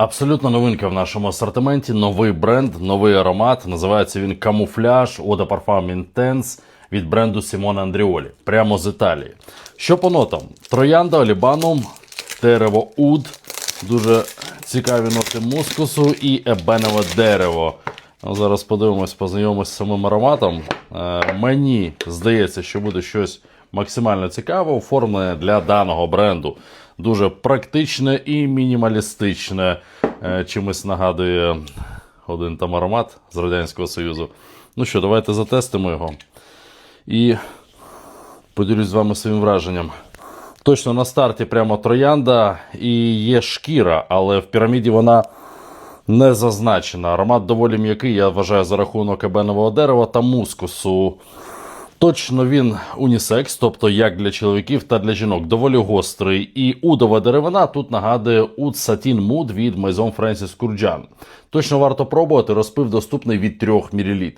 Абсолютно новинка в нашому асортименті. Новий бренд, новий аромат. Називається він Камуфляж de Parfum Intense від бренду Сімона Андріолі. Прямо з Італії. Що по нотам? Троянда, олібанум, дерево уд, дуже цікаві ноти мускусу і ебенове дерево. Ну, зараз подивимось, познайомимось з самим ароматом. Е, мені здається, що буде щось максимально цікаве, оформлене для даного бренду. Дуже практичне і мінімалістичне. Е, чимось нагадує один там аромат з Радянського Союзу. Ну що, давайте затестимо його. І поділюсь з вами своїм враженням. Точно на старті прямо троянда і є шкіра, але в піраміді вона не зазначена. Аромат доволі м'який, я вважаю, за рахунок ебенового дерева та мускусу. Точно він унісекс, тобто як для чоловіків та для жінок, доволі гострий. І удова деревина тут нагадує Уд Сатін Муд від Maison Francis Курджан. Точно варто пробувати, розпив доступний від 3 мл.